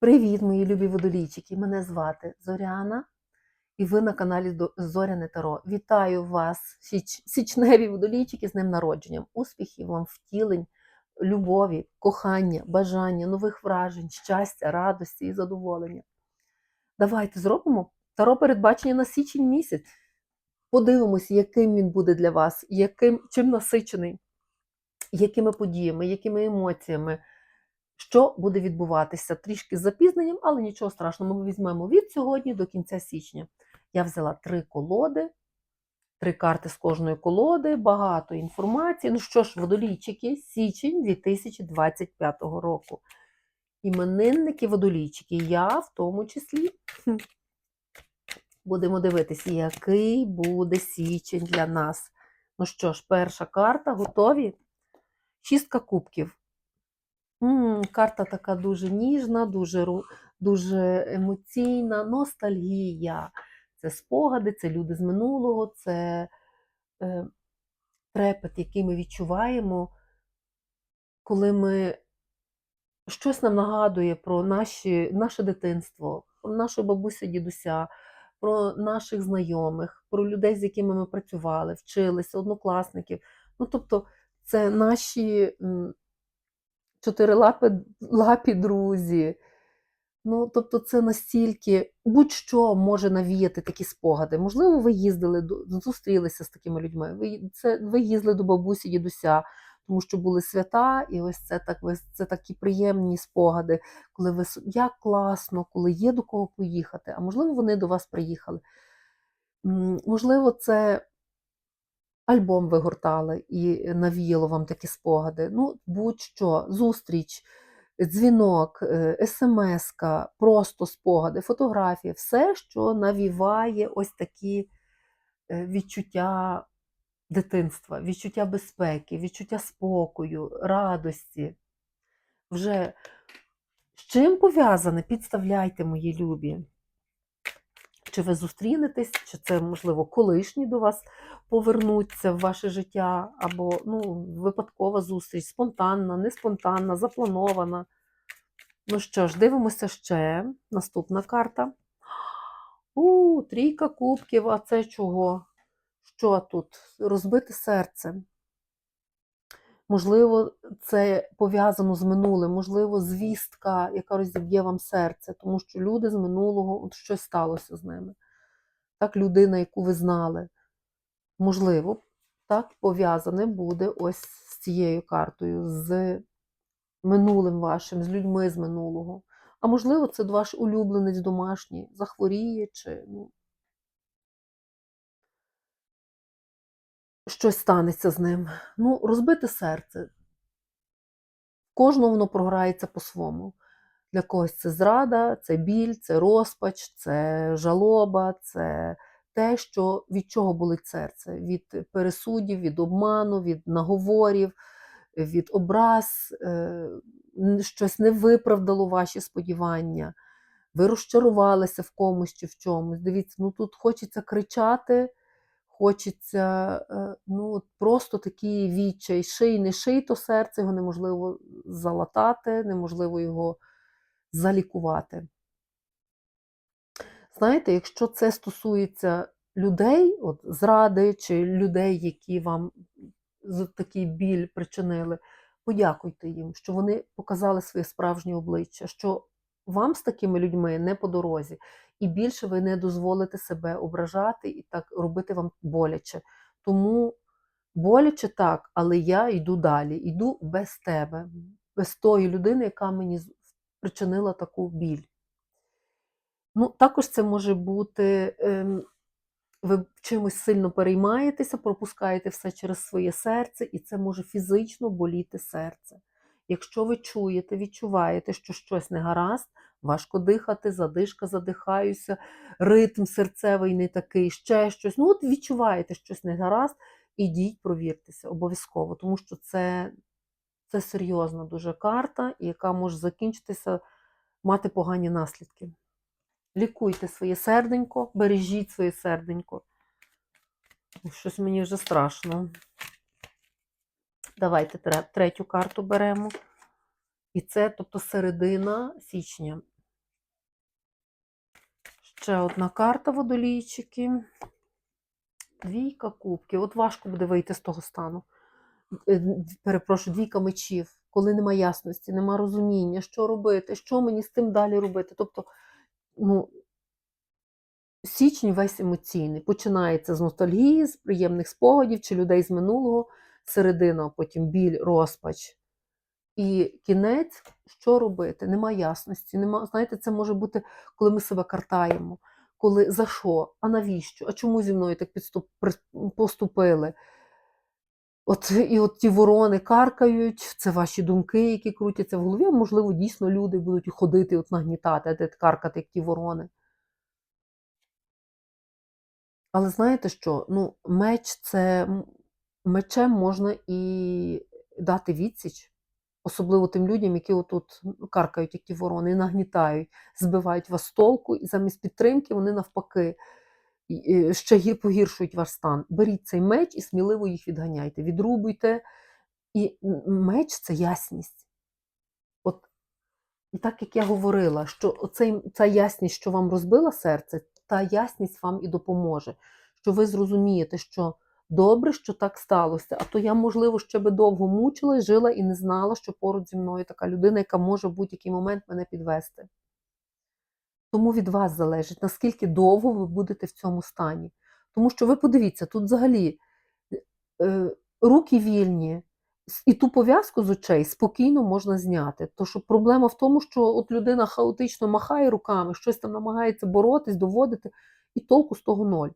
Привіт, мої любі водолійчики! Мене звати Зоряна, і ви на каналі Зоряне Таро. Вітаю вас, січ... січневі водолійчики, з ним народженням. Успіхів вам, втілень, любові, кохання, бажання, нових вражень, щастя, радості і задоволення. Давайте зробимо таро передбачення на січень місяць. Подивимось, яким він буде для вас, яким, чим насичений, якими подіями, якими емоціями що буде відбуватися трішки з запізненням, але нічого страшного, ми візьмемо від сьогодні до кінця січня. Я взяла три колоди, три карти з кожної колоди, багато інформації. Ну що ж, водолійчики, січень 2025 року. Іменинники водолійчики, я в тому числі. Будемо дивитися, який буде січень для нас. Ну що ж, перша карта, готові? Шістка кубків. Карта така дуже ніжна, дуже, дуже емоційна, ностальгія. Це спогади, це люди з минулого, це е, трепет, який ми відчуваємо, коли ми щось нам нагадує про наші, наше дитинство, про нашу бабусю, дідуся, про наших знайомих, про людей, з якими ми працювали, вчилися, однокласників. Ну, тобто, це наші чотирилапі лапі друзі. Ну, тобто, це настільки будь-що може навіяти такі спогади. Можливо, ви їздили зустрілися з такими людьми. Ви це ви їздили до бабусі, дідуся, тому що були свята, і ось це так це такі приємні спогади, коли ви як класно, коли є до кого поїхати. А можливо, вони до вас приїхали. Можливо, це альбом ви гортали і навіяло вам такі спогади. Ну, будь-що, зустріч, дзвінок, е, смс-ка, просто спогади, фотографії, все, що навіває ось такі е, відчуття дитинства, відчуття безпеки, відчуття спокою, радості. Вже з чим пов'язане, підставляйте, мої любі. Чи ви зустрінетесь, чи це, можливо, колишні до вас повернуться в ваше життя, або ну, випадкова зустріч, спонтанна, не спонтанна, запланована. Ну що ж, дивимося ще. Наступна карта. У, трійка кубків, а це чого? Що тут? Розбите серце. Можливо, це пов'язано з минулим, можливо, звістка, яка розіб'є вам серце, тому що люди з минулого, от щось сталося з ними. Так, людина, яку ви знали, можливо, так пов'язане буде ось з цією картою, з минулим вашим, з людьми з минулого. А можливо, це ваш улюбленець домашній, захворіє чи ну, щось станеться з ним. Ну, розбите серце. Кожного воно програється по-своєму. Для когось це зрада, це біль, це розпач, це жалоба, це те, що, від чого болить серце, від пересудів, від обману, від наговорів, від образ, е, щось не виправдало ваші сподівання, ви розчарувалися в комусь чи в чомусь. Дивіться, ну тут хочеться кричати, хочеться е, ну, просто такий відчай, ший, не ший, то серце його неможливо залатати, неможливо його залікувати. Знаєте, якщо це стосується людей, от зради чи людей, які вам такий біль причинили, подякуйте їм, що вони показали своє справжнє обличчя, що вам з такими людьми не по дорозі, і більше ви не дозволите себе ображати і так робити вам боляче. Тому боляче так, але я йду далі, йду без тебе, без тої людини, яка мені з- причинила таку біль. Ну, також це може бути, ем, ви чимось сильно переймаєтеся, пропускаєте все через своє серце, і це може фізично боліти серце. Якщо ви чуєте, відчуваєте, що щось не гаразд, важко дихати, задишка, задихаюся, ритм серцевий не такий, ще щось. Ну, от відчуваєте щось не гаразд, ідіть, провіртеся обов'язково, тому що це, це серйозна дуже карта, яка може закінчитися, мати погані наслідки. Лікуйте своє серденько, бережіть своє серденько. Щось мені вже страшно. Давайте третю карту беремо. І це, тобто, середина січня. ще одна карта водолійчики. Двійка кубків. От важко буде вийти з того стану. Е, Перепрошую, двійка мечів, коли нема ясності, нема розуміння, що робити, що мені з тим далі робити. Тобто, ну, січень весь емоційний. Починається з ностальгії, з приємних спогадів чи людей з минулого, середина, потім біль, розпач. І кінець, що робити? Нема ясності. Нема, знаєте, це може бути, коли ми себе картаємо. Коли за що? А навіщо? А чому зі мною так підступ, поступили? От і от ті ворони каркають, це ваші думки, які крутяться в голові. Можливо, дійсно люди будуть ходити, от нагнітати, де каркати, як ті ворони. Але знаєте що? Ну, меч це мечем можна і дати відсіч, особливо тим людям, які отут каркають, як ті ворони, нагнітають, збивають вас толку, і замість підтримки вони навпаки ще гір погіршують ваш стан. Беріть цей меч і сміливо їх відганяйте, відрубуйте. І меч це ясність. От, і так як я говорила, що оцей, ця ясність, що вам розбила серце, та ясність вам і допоможе. Що ви зрозумієте, що добре, що так сталося, а то я, можливо, ще би довго мучилась, жила і не знала, що поруч зі мною така людина, яка може в будь-який момент мене підвести. Тому від вас залежить, наскільки довго ви будете в цьому стані. Тому що ви подивіться, тут взагалі е, руки вільні, і ту пов'язку з очей спокійно можна зняти. То що проблема в тому, що от людина хаотично махає руками, щось там намагається боротись, доводити, і толку з того ноль.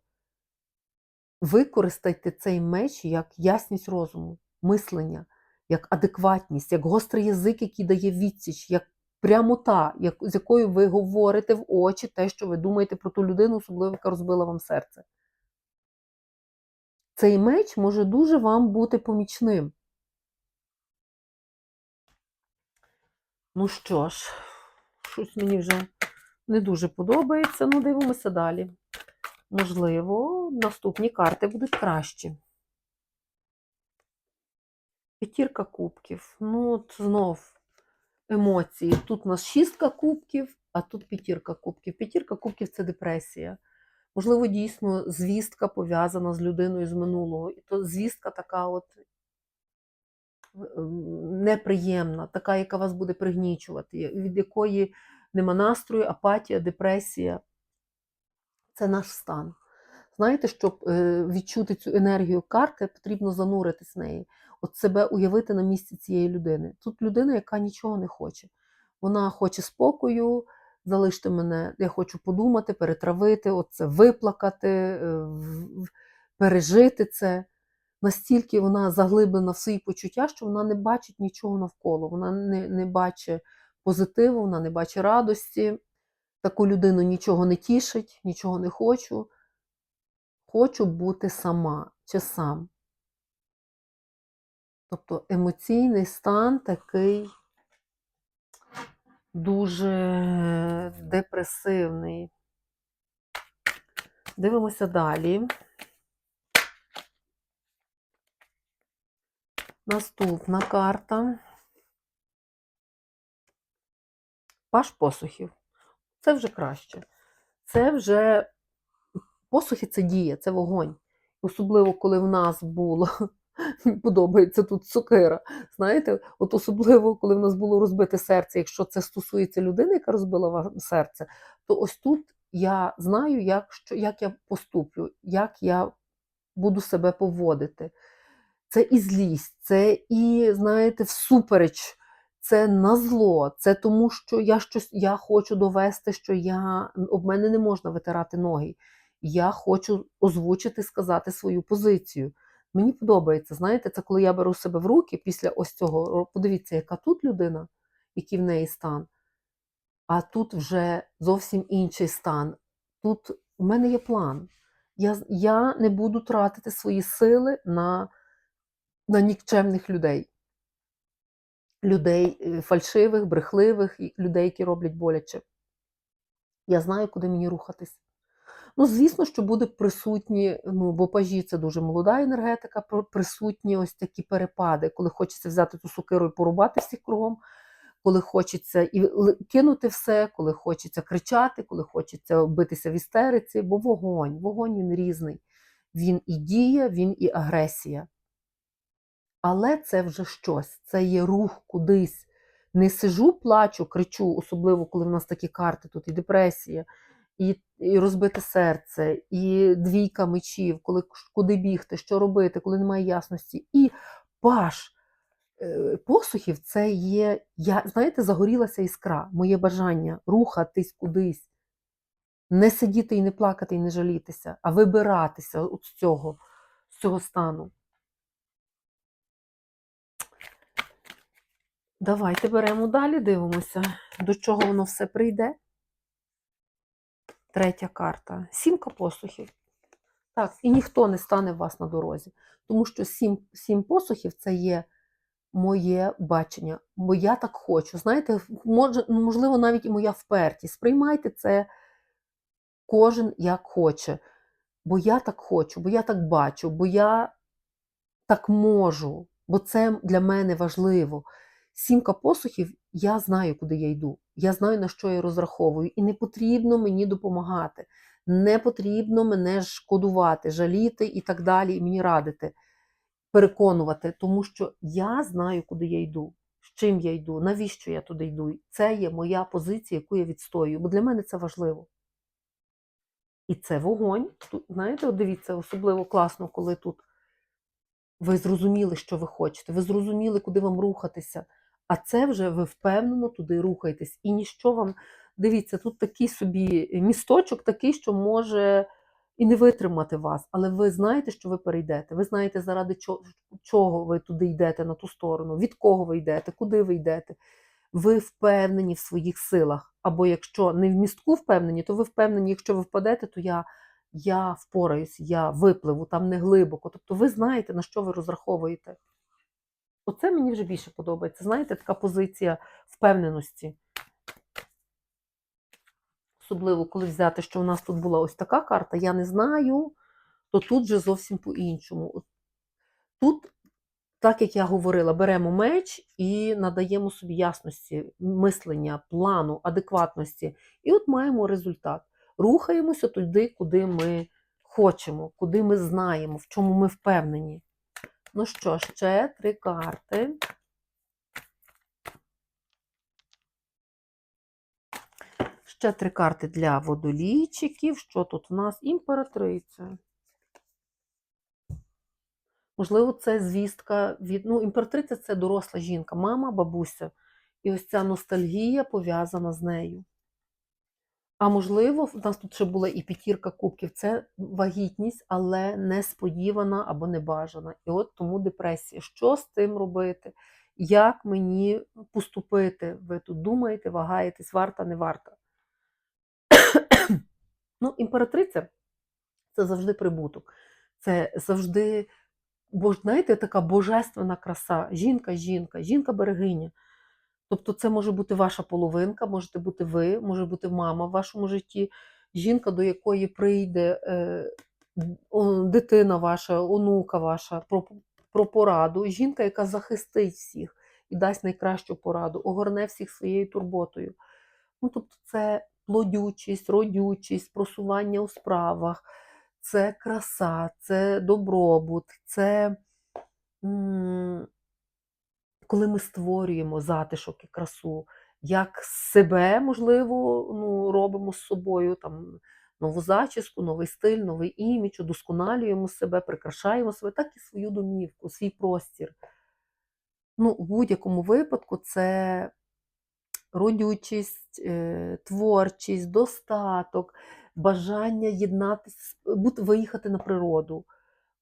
Використайте цей меч як ясність розуму, мислення, як адекватність, як гострий язик, який дає відсіч, як прямота, як, з якою ви говорите в очі те, що ви думаєте про ту людину, особливо яка розбила вам серце. Цей меч може дуже вам бути помічним. Ну що ж, щось мені вже не дуже подобається. Ну, дивимося далі. Можливо, наступні карти будуть кращі. П'ятірка кубків. Ну, от знов емоції. Тут у нас шістка кубків, а тут п'ятірка кубків. П'ятірка кубків це депресія. Можливо, дійсно звістка пов'язана з людиною з минулого. І то звістка така от ем, неприємна, така, яка вас буде пригнічувати, від якої нема настрою, апатія, депресія. Це наш стан. Знаєте, щоб е, відчути цю енергію карти, потрібно зануритись в неї, от себе уявити на місці цієї людини. Тут людина, яка нічого не хоче. Вона хоче спокою, залиште мене, я хочу подумати, перетравити, оце виплакати, е, пережити це. Настільки вона заглиблена в свої почуття, що вона не бачить нічого навколо, вона не, не бачить позитиву, вона не бачить радості. Таку людину нічого не тішить, нічого не хочу. Хочу бути сама чи сам. Тобто емоційний стан такий дуже депресивний. Дивимося далі. Наступна карта. Паш посухів. Це вже краще. Це вже посухи це дія, це вогонь. Особливо, коли в нас було, мені подобається тут сокира. Знаєте, от особливо, коли в нас було розбите серце, якщо це стосується людини, яка розбила вам серце, то ось тут я знаю, як, що, як я поступлю, як я буду себе поводити. Це і злість, це і, знаєте, всупереч, це на зло, це тому, що я щось я хочу довести, що я об мене не можна витирати ноги. Я хочу озвучити, сказати свою позицію. Мені подобається, знаєте, це коли я беру себе в руки після ось цього. Подивіться, яка тут людина, який в неї стан. А тут вже зовсім інший стан. Тут в мене є план. Я, я не буду тратити свої сили на, на нікчемних людей. Людей е, фальшивих, брехливих, людей, які роблять боляче. Я знаю, куди мені рухатись. Ну, звісно, що буде присутні, ну, бо пажі це дуже молода енергетика, присутні ось такі перепади, коли хочеться взяти ту сокиру і порубати всіх кругом, коли хочеться і кинути все, коли хочеться кричати, коли хочеться битися в істериці, бо вогонь, вогонь він різний. Він і дія, він і агресія. Але це вже щось, це є рух кудись. Не сижу, плачу, кричу, особливо коли в нас такі карти, тут і депресія, і, і розбите серце, і двійка мечів, коли куди бігти, що робити, коли немає ясності. І паш е, посухів це є, я, знаєте, загорілася іскра, моє бажання рухатись кудись, не сидіти і не плакати, і не жалітися, а вибиратися от з цього, з цього стану. Давайте беремо далі, дивимося, до чого воно все прийде. Третя карта. Сімка посухів. Так, і ніхто не стане вас на дорозі. Тому що сім, сім посухів це є моє бачення, бо я так хочу. Знаєте, може, можливо, навіть і моя впертість. Сприймайте це кожен як хоче. Бо я так хочу, бо я так бачу, бо я так можу, бо це для мене важливо. Сімка посухів, я знаю, куди я йду. Я знаю, на що я розраховую, і не потрібно мені допомагати. Не потрібно мене шкодувати, жаліти і так далі, і мені радити, переконувати, тому що я знаю, куди я йду, з чим я йду, навіщо я туди йду. Це є моя позиція, яку я відстоюю, бо для мене це важливо. І це вогонь. Тут, знаєте, от дивіться, особливо класно, коли тут ви зрозуміли, що ви хочете, ви зрозуміли, куди вам рухатися. А це вже ви впевнено туди рухаєтесь. І ніщо вам, дивіться, тут такий собі місточок, такий, що може і не витримати вас, але ви знаєте, що ви перейдете. Ви знаєте, заради чого, ви туди йдете на ту сторону, від кого ви йдете, куди ви йдете. Ви впевнені в своїх силах. Або якщо не в містку впевнені, то ви впевнені, якщо ви впадете, то я я впораюсь, я випливу там не глибоко. Тобто ви знаєте, на що ви розраховуєте. Оце мені вже більше подобається. Знаєте, така позиція впевненості. Особливо, коли взяти, що у нас тут була ось така карта, я не знаю, то тут вже зовсім по-іншому. Тут, так як я говорила, беремо меч і надаємо собі ясності, мислення, плану, адекватності. І от маємо результат рухаємося туди, куди ми хочемо, куди ми знаємо, в чому ми впевнені. Ну що, ще три карти. Ще три карти для водолійчиків. Що тут в нас? Імператриця. Можливо, це звістка від. Ну, імператриця це доросла жінка, мама, бабуся. І ось ця ностальгія пов'язана з нею. А можливо, в нас тут ще була і п'ятірка кубків. Це вагітність, але несподівана або небажана. І от тому депресія. Що з цим робити? Як мені поступити? Ви тут думаєте, вагаєтесь, варта, не варта. ну, імператриця це завжди прибуток. Це завжди, бо знаєте, така божественна краса. Жінка, жінка, жінка-берегиня. Тобто це може бути ваша половинка, можете бути ви, може бути мама в вашому житті, жінка, до якої прийде е, дитина ваша, онука ваша про, пораду, жінка, яка захистить всіх і дасть найкращу пораду, огорне всіх своєю турботою. Ну, Тобто це плодючість, родючість, просування у справах, це краса, це добробут, це. Коли ми створюємо затишок і красу, як себе, можливо, ну, робимо з собою там нову зачіску, новий стиль, новий імідж, удосконалюємо себе, прикрашаємо себе, так і свою домівку, свій простір. Ну, У будь-якому випадку це родючість, е, творчість, достаток, бажання єднатися, виїхати на природу.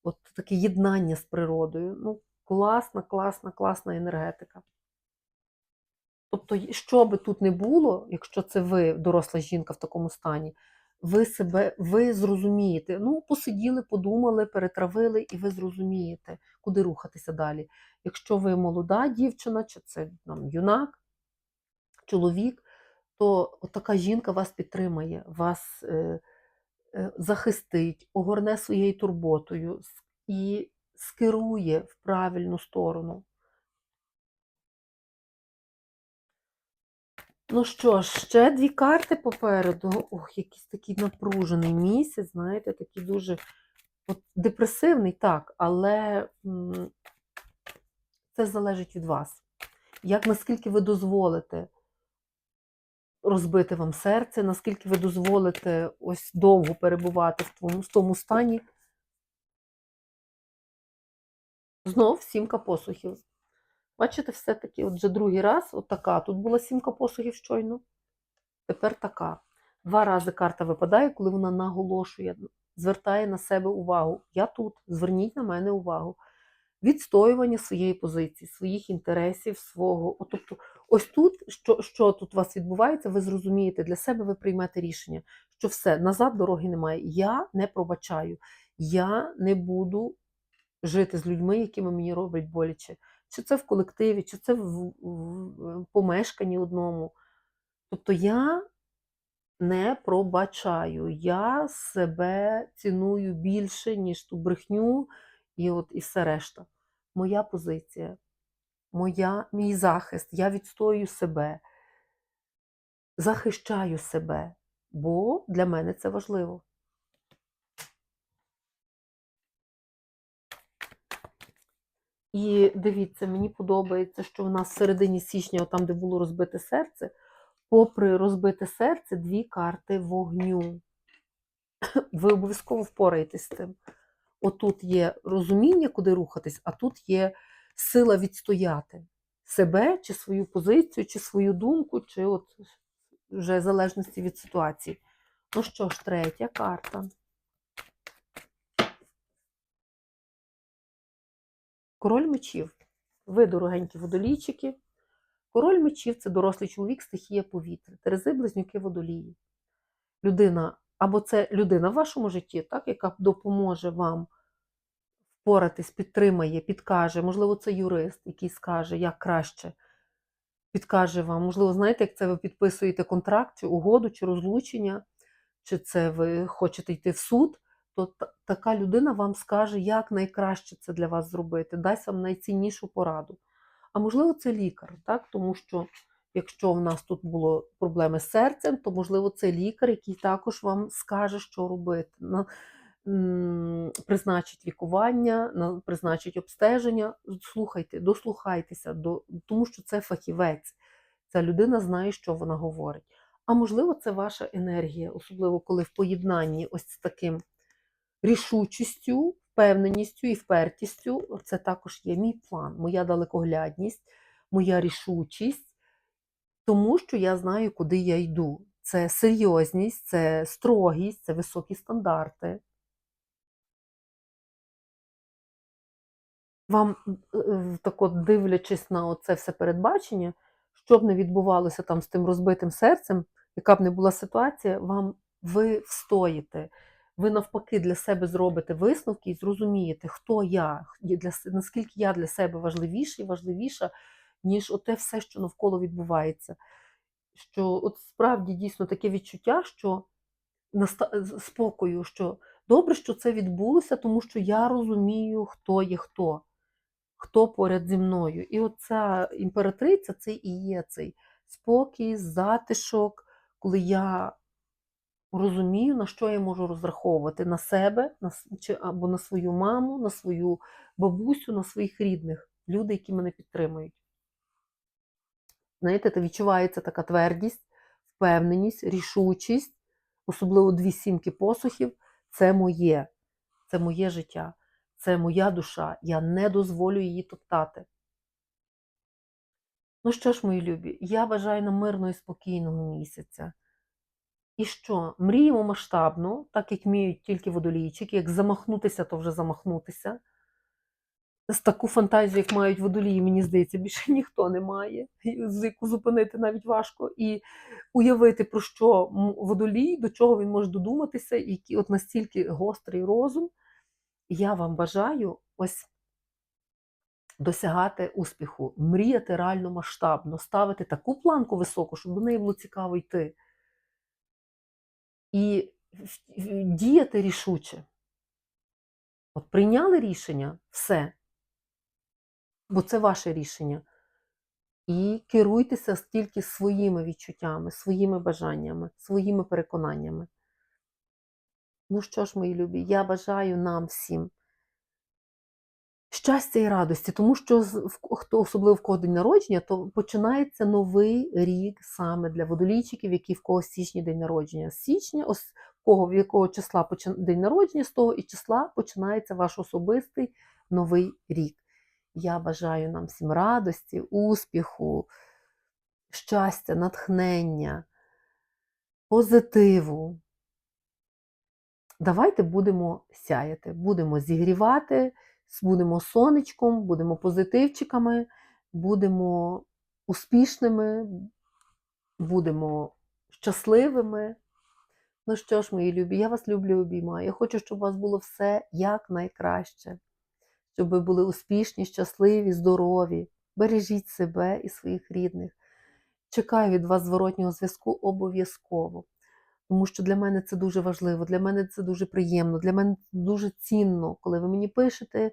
От таке єднання з природою. Ну, Класна, класна, класна енергетика. Тобто, що би тут не було, якщо це ви, доросла жінка в такому стані, ви себе ви зрозумієте. Ну, посиділи, подумали, перетравили, і ви зрозумієте, куди рухатися далі. Якщо ви молода дівчина, чи це там, юнак, чоловік, то така жінка вас підтримає, вас е, е, захистить, огорне своєю турботою. і скерує в правильну сторону. Ну що ж, ще дві карти попереду. Ох, якийсь такий напружений місяць, знаєте, такий дуже от, депресивний, так, але це залежить від вас. Як наскільки ви дозволите розбити вам серце, наскільки ви дозволите ось довго перебувати в тому, в тому стані. Знов сімка посухів. Бачите, все-таки, от вже другий раз, от така. Тут була сімка посухів щойно. Тепер така. Два рази карта випадає, коли вона наголошує, звертає на себе увагу. Я тут, зверніть на мене увагу. Відстоювання своєї позиції, своїх інтересів, свого. От, тобто, ось тут, що, що тут у вас відбувається, ви зрозумієте для себе, ви приймете рішення, що все, назад дороги немає. Я не пробачаю, я не буду жити з людьми, якими мені роблять боляче. Чи це в колективі, чи це в, помешканні одному. Тобто я не пробачаю, я себе ціную більше, ніж ту брехню і от і все решта. Моя позиція, моя, мій захист, я відстоюю себе, захищаю себе, бо для мене це важливо. І дивіться, мені подобається, що в нас в середині січня, там, де було розбите серце, попри розбите серце, дві карти вогню. Ви обов'язково впораєтесь з тим. Отут є розуміння, куди рухатись, а тут є сила відстояти себе, чи свою позицію, чи свою думку, чи от вже залежності від ситуації. Ну що ж, третя карта. Король мечів. Ви, дорогенькі водолійчики. Король мечів це дорослий чоловік, стихія повітря. Терези, близнюки водолії. Людина, або це людина в вашому житті, так, яка допоможе вам впоратись, підтримає, підкаже. Можливо, це юрист, який скаже, як краще. Підкаже вам. Можливо, знаєте, як це ви підписуєте контракт, чи угоду, чи розлучення, чи це ви хочете йти в суд, то така людина вам скаже, як найкраще це для вас зробити, дасть вам найціннішу пораду. А можливо, це лікар, так? тому що якщо в нас тут було проблеми з серцем, то можливо це лікар, який також вам скаже, що робити. Призначить лікування, призначить обстеження. Слухайте, дослухайтеся, до, тому що це фахівець. Ця людина знає, що вона говорить. А можливо, це ваша енергія, особливо коли в поєднанні ось з таким рішучістю, впевненістю і впертістю. Це також є мій план, моя далекоглядність, моя рішучість, тому що я знаю, куди я йду. Це серйозність, це строгість, це високі стандарти. Вам, е, е, так от дивлячись на це все передбачення, що б не відбувалося там з тим розбитим серцем, яка б не була ситуація, вам ви встоїте. Ви навпаки для себе зробите висновки і зрозумієте, хто я, для, наскільки я для себе важливіший, важливіша, ніж оте все, що навколо відбувається. Що от справді дійсно таке відчуття, що спокою, що добре, що це відбулося, тому що я розумію, хто є хто, хто поряд зі мною. І оця імператриця це і є цей спокій, затишок, коли я розумію, на що я можу розраховувати на себе, на, чи, або на свою маму, на свою бабусю, на своїх рідних, люди, які мене підтримують. Знаєте, це відчувається така твердість, впевненість, рішучість, особливо дві сімки посухів. Це моє, це моє життя, це моя душа. Я не дозволю її топтати. Ну що ж, мої любі, я бажаю нам мирного і спокійного місяця. І що? Мріємо масштабно, так як вміють тільки водолійчики, як замахнутися, то вже замахнутися. З таку фантазію, як мають водолії, мені здається, більше ніхто не має, з яку зупинити навіть важко. І уявити, про що водолій, до чого він може додуматися, і от настільки гострий розум. Я вам бажаю ось досягати успіху, мріяти реально масштабно, ставити таку планку високу, щоб до неї було цікаво йти. І в- діяти рішуче. От прийняли рішення, все. Бо це ваше рішення. і керуйтеся тільки своїми відчуттями, своїми бажаннями, своїми переконаннями. Ну що ж, мої любі, я бажаю нам всім щастя і радості, тому що хто особливо в кого день народження, то починається новий рік саме для водолійчиків, які в кого січні день народження. З січня, ос, в кого в якого числа почин- день народження, з того і числа починається ваш особистий новий рік. Я бажаю нам всім радості, успіху, щастя, натхнення, позитиву. Давайте будемо сяяти, будемо зігрівати, будемо сонечком, будемо позитивчиками, будемо успішними, будемо щасливими. Ну що ж, мої любі, я вас люблю обіймаю. Я хочу, щоб у вас було все як найкраще, щоб ви були успішні, щасливі, здорові. Бережіть себе і своїх рідних. Чекаю від вас зворотнього зв'язку обов'язково. Тому що для мене це дуже важливо, для мене це дуже приємно, для мене дуже цінно, коли ви мені пишете,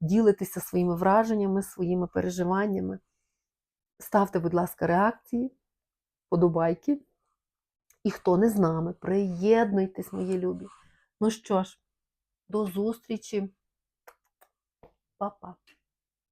ділитеся своїми враженнями, своїми переживаннями. Ставте, будь ласка, реакції, подобайки. І хто не з нами, приєднуйтесь, мої любі. Ну що ж, до зустрічі. Па-па.